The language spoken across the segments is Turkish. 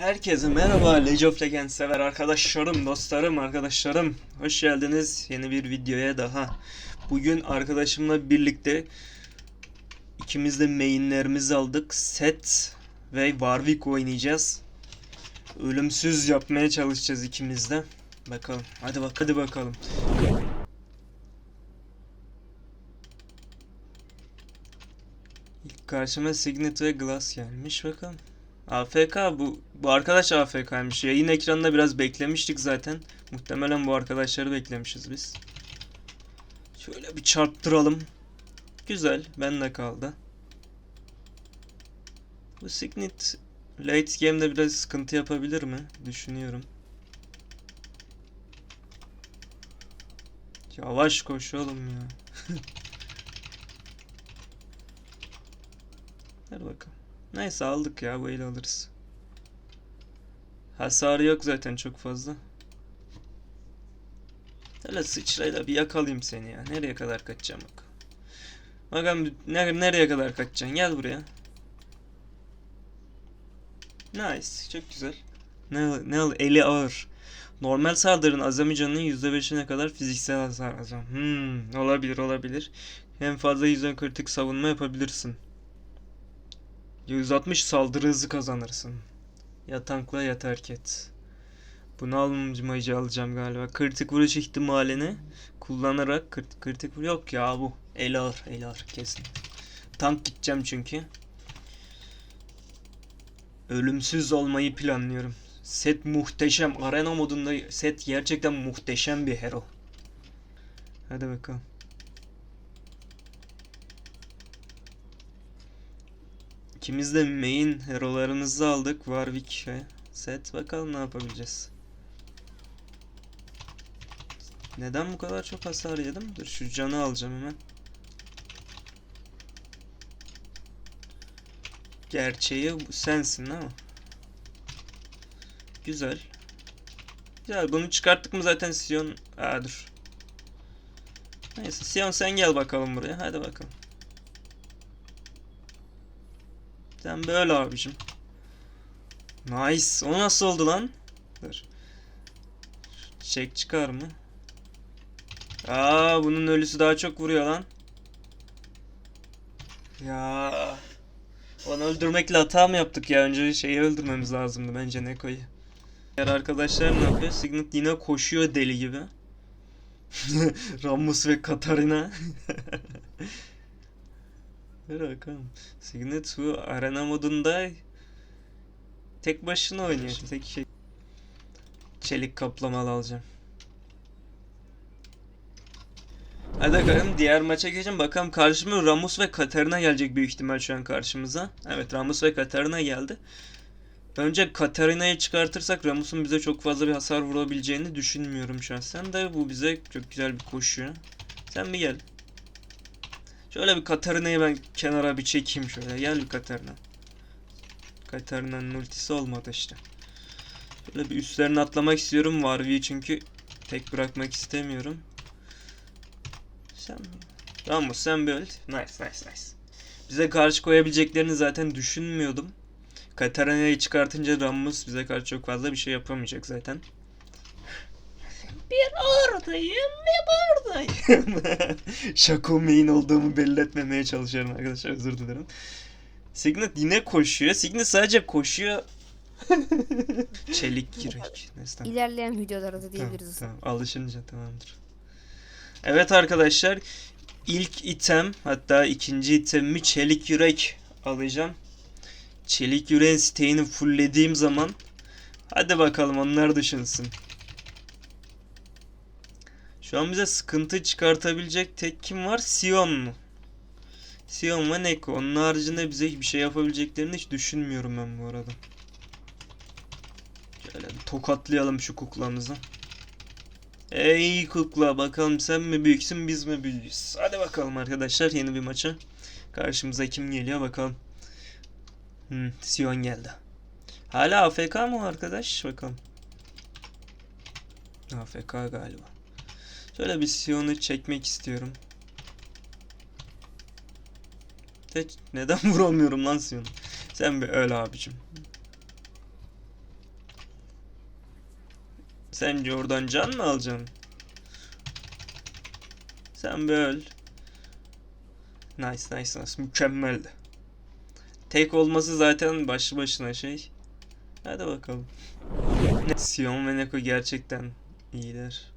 Herkese merhaba League of Legends sever arkadaşlarım, dostlarım, arkadaşlarım. Hoş geldiniz yeni bir videoya daha. Bugün arkadaşımla birlikte ikimiz de mainlerimizi aldık. Set ve Warwick oynayacağız. Ölümsüz yapmaya çalışacağız ikimiz de. Bakalım. Hadi bak hadi bakalım. İlk karşıma Signet ve Glass gelmiş bakalım. AFK bu bu arkadaş AFK'ymış. Yayın ekranında biraz beklemiştik zaten. Muhtemelen bu arkadaşları beklemişiz biz. Şöyle bir çarptıralım. Güzel. Bende kaldı. Bu Signet late game'de biraz sıkıntı yapabilir mi? Düşünüyorum. Yavaş koş oğlum ya. Hadi bakalım. Neyse aldık ya bu alırız. Hasarı yok zaten çok fazla. Hele sıçrayla bir yakalayayım seni ya. Nereye kadar kaçacağım bak. Bakalım ne, nereye kadar kaçacaksın? Gel buraya. Nice. Çok güzel. Ne, ne? Eli ağır. Normal saldırının azami canının %5'ine kadar fiziksel hasar azam. Hmm, olabilir olabilir. Hem fazla yüzden kritik savunma yapabilirsin. 160 saldırı hızı kazanırsın. Ya tankla ya terk et. Bunu almamacı alacağım galiba. Kritik vuruş ihtimalini kullanarak kritik, kritik vuruş yok ya bu. El ağır, el ağır kesin. Tank gideceğim çünkü. Ölümsüz olmayı planlıyorum. Set muhteşem. Arena modunda set gerçekten muhteşem bir hero. Hadi bakalım. İkimiz de main hero'larımızı aldık. Warwick ve Set. Bakalım ne yapabileceğiz. Neden bu kadar çok hasar yedim? Dur şu canı alacağım hemen. Gerçeği sensin ama. Güzel. Güzel bunu çıkarttık mı zaten Sion... Aa dur. Neyse Sion sen gel bakalım buraya. Hadi bakalım. Sen böyle abicim. Nice. O nasıl oldu lan? Dur. Çek çıkar mı? Aa bunun ölüsü daha çok vuruyor lan. Ya. Onu öldürmekle hata mı yaptık ya? Önce şeyi öldürmemiz lazımdı bence Neko'yu. Diğer arkadaşlar ne yapıyor? Signet yine koşuyor deli gibi. Ramus ve Katarina. Bakalım. Signet bu arena modunda tek başına oynuyor. Tek şey. Çelik kaplamalı alacağım. Hadi bakalım diğer maça geçelim. Bakalım karşıma Ramus ve Katarina gelecek büyük ihtimal şu an karşımıza. Evet Ramus ve Katarina geldi. Önce Katarina'yı çıkartırsak Ramus'un bize çok fazla bir hasar vurabileceğini düşünmüyorum şahsen de bu bize çok güzel bir koşu. Sen bir gel. Şöyle bir Katarina'yı ben kenara bir çekeyim şöyle. Gel bir Katarina. Katarina'nın ultisi olmadı işte. Şöyle bir üstlerine atlamak istiyorum Warwick'i çünkü tek bırakmak istemiyorum. Sen Ramus sen bir öl. Nice nice nice. Bize karşı koyabileceklerini zaten düşünmüyordum. Katarina'yı çıkartınca Ramus bize karşı çok fazla bir şey yapamayacak zaten. Bir oradayım ve buradayım. Şako main olduğumu belli etmemeye çalışıyorum arkadaşlar özür dilerim. Signet yine koşuyor. Signet sadece koşuyor. Çelik yürek. Neyse tamam. İlerleyen videolarda da Tamam, diyebiliriz. tamam. Alışınca tamamdır. Evet arkadaşlar. ilk item hatta ikinci itemimi çelik yürek alacağım. Çelik yüreğin siteğini fulllediğim zaman hadi bakalım onlar düşünsün. Şu an bize sıkıntı çıkartabilecek tek kim var? Sion mu? Sion ve Neko. Onun haricinde bize hiçbir şey yapabileceklerini hiç düşünmüyorum ben bu arada. Şöyle bir tokatlayalım şu kuklamızı. Ey kukla bakalım sen mi büyüksün biz mi büyüğüz? Hadi bakalım arkadaşlar yeni bir maça. Karşımıza kim geliyor bakalım. Hmm, Sion geldi. Hala AFK mı arkadaş? Bakalım. AFK galiba. Şöyle bir Sion'u çekmek istiyorum. De, neden vuramıyorum lan Sion'u? Sen bir öl abicim. Sence oradan can mı alacaksın? Sen bir öl. Nice nice nice. Mükemmeldi. Tek olması zaten başlı başına şey. Hadi bakalım. Sion ve Neko gerçekten iyiler.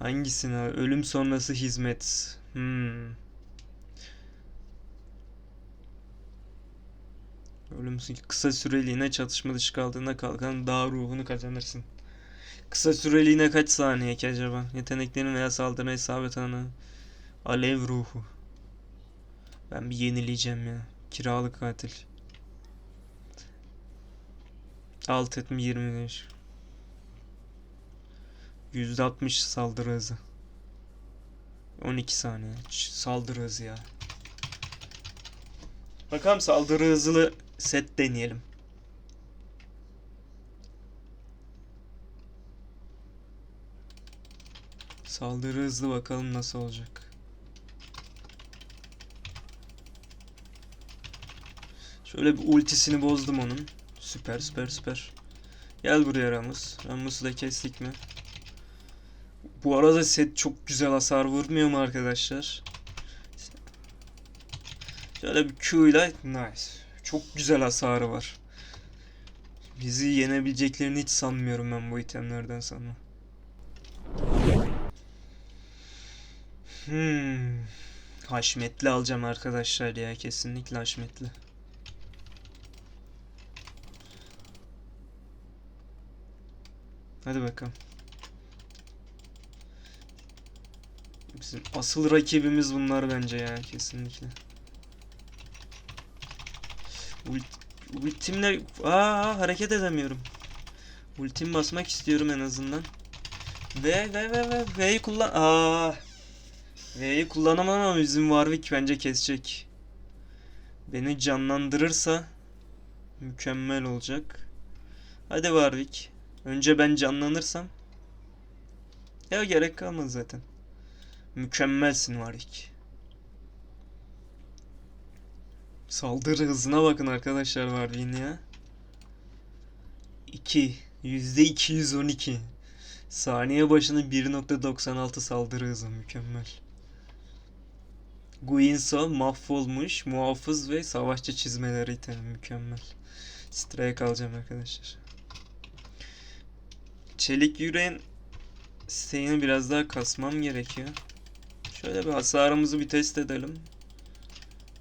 Hangisine? Ölüm sonrası hizmet. Hmm. Ölüm kısa süreliğine çatışma dışı kaldığında kalkan dağ ruhunu kazanırsın. Kısa süreliğine kaç saniye ki acaba? Yeteneklerin veya saldırına isabet anı. Alev ruhu. Ben bir yenileyeceğim ya. Kiralık katil. Alt etme 25. %60 saldırı hızı. 12 saniye. Saldırı hızı ya. Bakalım saldırı hızlı set deneyelim. Saldırı hızlı bakalım nasıl olacak. Şöyle bir ultisini bozdum onun. Süper süper süper. Gel buraya Ramus. Ramus'u da kestik mi? Bu arada set çok güzel hasar vurmuyor mu arkadaşlar? Şöyle bir Q ile nice. Çok güzel hasarı var. Bizi yenebileceklerini hiç sanmıyorum ben bu itemlerden sonra. Hmm. Haşmetli alacağım arkadaşlar ya kesinlikle haşmetli. Hadi bakalım. Bizim asıl rakibimiz bunlar bence ya kesinlikle. Ult ultimle aa hareket edemiyorum. Ultim basmak istiyorum en azından. Ve ve ve ve V'yi kullan aa V'yi kullanamam ama bizim Warwick bence kesecek. Beni canlandırırsa mükemmel olacak. Hadi Warwick. Önce ben canlanırsam. Ya gerek kalmaz zaten. Mükemmelsin Warwick. Saldırı hızına bakın arkadaşlar Warwick'in ya. 2. Yüzde 212. Saniye başına 1.96 saldırı hızı mükemmel. Guinso mahvolmuş, muhafız ve savaşçı çizmeleri itemi mükemmel. Strike alacağım arkadaşlar. Çelik yüreğin isteğini biraz daha kasmam gerekiyor. Şöyle bir hasarımızı bir test edelim.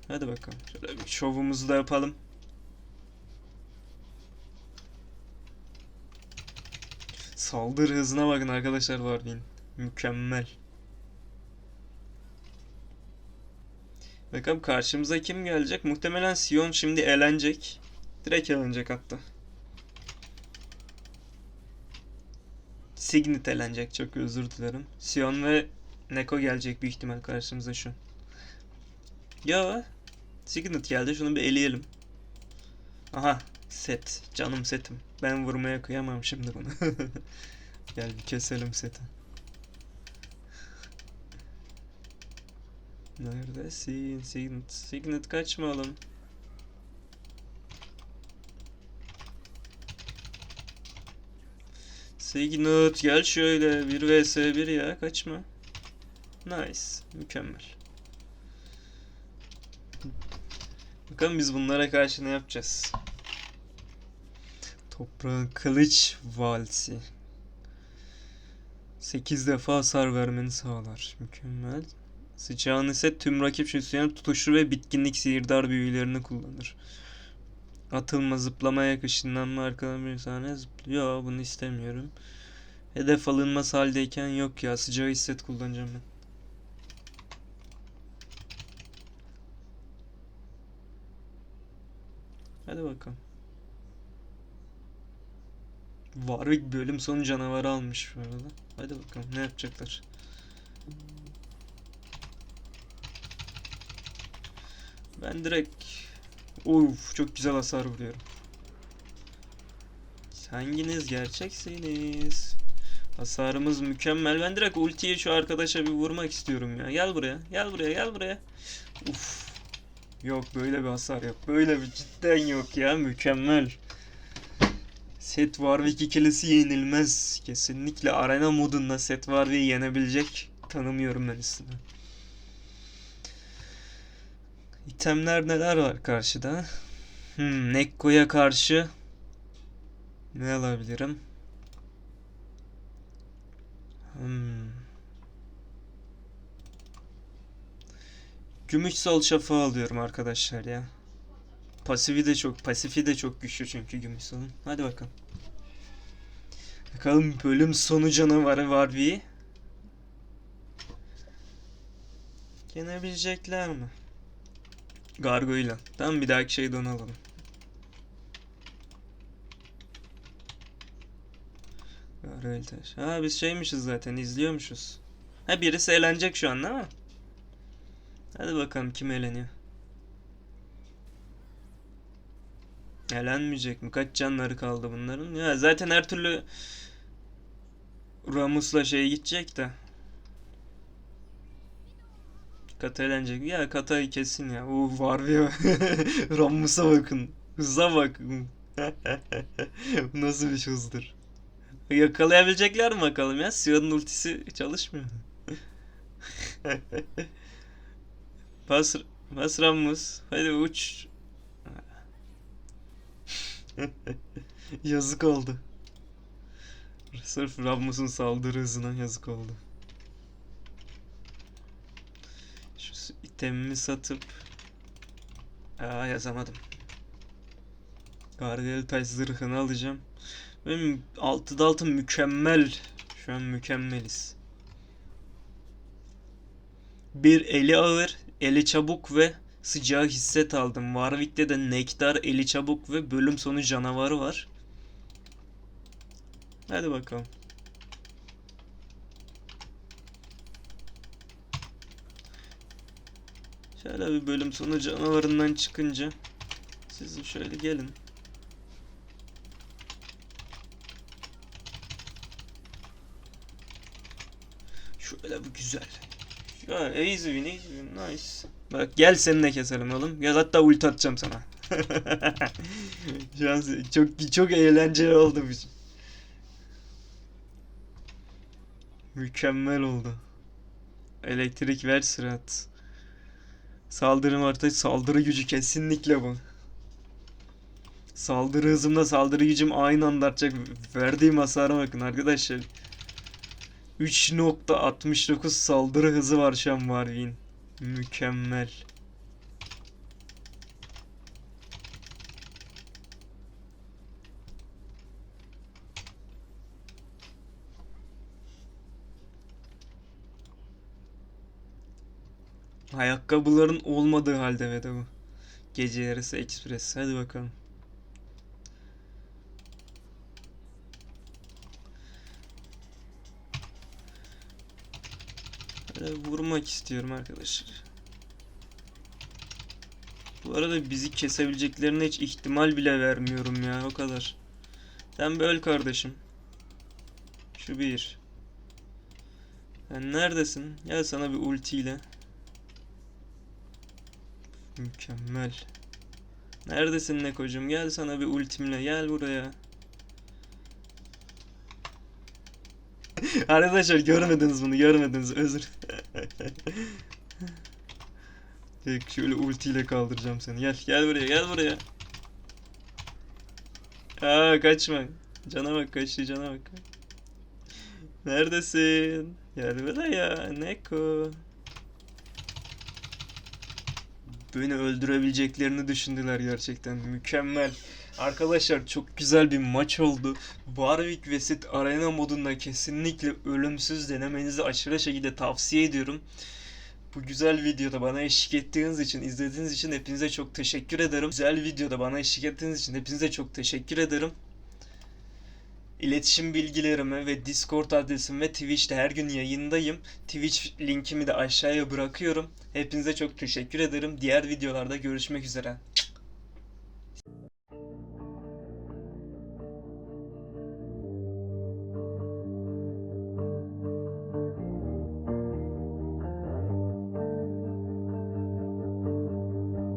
Hadi bakalım. Şöyle bir şovumuzu da yapalım. Saldırı hızına bakın arkadaşlar Warwick'in. Mükemmel. Bakalım karşımıza kim gelecek? Muhtemelen Sion şimdi elenecek. Direkt elenecek hatta. Signet elenecek çok özür dilerim. Sion ve Neko gelecek büyük ihtimal karşımıza şu. Ya Signet geldi şunu bir eleyelim. Aha set canım setim. Ben vurmaya kıyamam şimdi bunu. Gel bir keselim seti. Neredesin Signet? Signet kaçma oğlum. Signet gel şöyle 1 vs 1 ya kaçma. Nice mükemmel. Bakalım biz bunlara karşı ne yapacağız? Toprağın kılıç valsi. 8 defa hasar vermeni sağlar. Mükemmel. Sıçağın ise tüm rakip süsleyen tutuşu ve bitkinlik sihirdar büyülerini kullanır. Atılma zıplama yakışından arkadan bir tane zıplıyor. Yo, bunu istemiyorum. Hedef alınmaz haldeyken yok ya sıcağı hisset kullanacağım ben. Hadi bakalım. Warwick bölüm sonu canavarı almış bu arada. Hadi bakalım ne yapacaklar. Ben direkt Uf çok güzel hasar vuruyorum. Hanginiz gerçeksiniz? Hasarımız mükemmel. Ben direkt ultiyi şu arkadaşa bir vurmak istiyorum ya. Gel buraya. Gel buraya. Gel buraya. Uf. Yok böyle bir hasar yok. Böyle bir cidden yok ya. Mükemmel. Set Warwick ikilisi yenilmez. Kesinlikle arena modunda Set Warwick'i yenebilecek tanımıyorum ben üstüne. İtemler neler var karşıda? Hmm, Nekko'ya karşı ne alabilirim? Hmm. Gümüş sol şafağı alıyorum arkadaşlar ya. Pasifi de çok, pasifi de çok güçlü çünkü gümüş solun. Hadi bakalım. Bakalım bölüm sonu canavarı var bir. Yenebilecekler mi? Gargoyle. Tamam bir dahaki şeyi alalım. Gargoyle taş. Ha biz şeymişiz zaten izliyormuşuz. Ha birisi eğlenecek şu an değil mi? Hadi bakalım kim eğleniyor. Eğlenmeyecek mi? Kaç canları kaldı bunların? Ya zaten her türlü Ramus'la şey gidecek de. Kata eğlenecek. Ya Kata'yı kesin ya. Uh var ya. Ramus'a bakın. Hıza bakın. Nasıl bir hızdır? Yakalayabilecekler mi bakalım ya? Sion'un ultisi çalışmıyor. Bas, bas Ramus. Hadi uç. Yazık oldu. Sırf Ramus'un saldırı hızına yazık oldu. Şu itemimi satıp Aa yazamadım. Gardiel taş zırhını alacağım. Benim altıda altı mükemmel. Şu an mükemmeliz. Bir eli ağır, eli çabuk ve sıcağı hisset aldım. Warwick'te de nektar, eli çabuk ve bölüm sonu canavarı var. Hadi bakalım. Şöyle bir bölüm sonu canavarından çıkınca siz şöyle gelin. Şöyle bir güzel. Ya easy win, easy win, nice. Bak gel seninle keselim oğlum. Gel hatta ulti atacağım sana. Şu çok çok eğlenceli oldu bu. Mükemmel oldu. Elektrik ver sırat. Saldırım artı saldırı gücü kesinlikle bu. Saldırı hızımla saldırı gücüm aynı anda artacak. Verdiğim hasara bakın arkadaşlar. 3.69 saldırı hızı var şu an. Mükemmel. Ayakkabıların olmadığı halde ve bu. Gece yarısı ekspres. Hadi bakalım. Vurmak istiyorum arkadaşlar. Bu arada bizi kesebileceklerine hiç ihtimal bile vermiyorum ya o kadar. Sen bir kardeşim. Şu bir. Sen neredesin? Gel sana bir ultiyle. Mükemmel. Neredesin Neko'cum? Gel sana bir ultimle. Gel buraya. Arkadaşlar görmediniz bunu. Görmediniz. Özür. Tek şöyle ultiyle kaldıracağım seni. Gel. Gel buraya. Gel buraya. Aa kaçma. Cana bak kaçtı cana bak. Neredesin? Gel buraya Neko. Beni öldürebileceklerini düşündüler gerçekten. Mükemmel. Arkadaşlar çok güzel bir maç oldu. Warwick ve Sid Arena modunda kesinlikle ölümsüz denemenizi aşırı şekilde tavsiye ediyorum. Bu güzel videoda bana eşlik ettiğiniz için, izlediğiniz için hepinize çok teşekkür ederim. Güzel videoda bana eşlik ettiğiniz için hepinize çok teşekkür ederim. İletişim bilgilerimi ve Discord adresim ve Twitch'te her gün yayındayım. Twitch linkimi de aşağıya bırakıyorum. Hepinize çok teşekkür ederim. Diğer videolarda görüşmek üzere.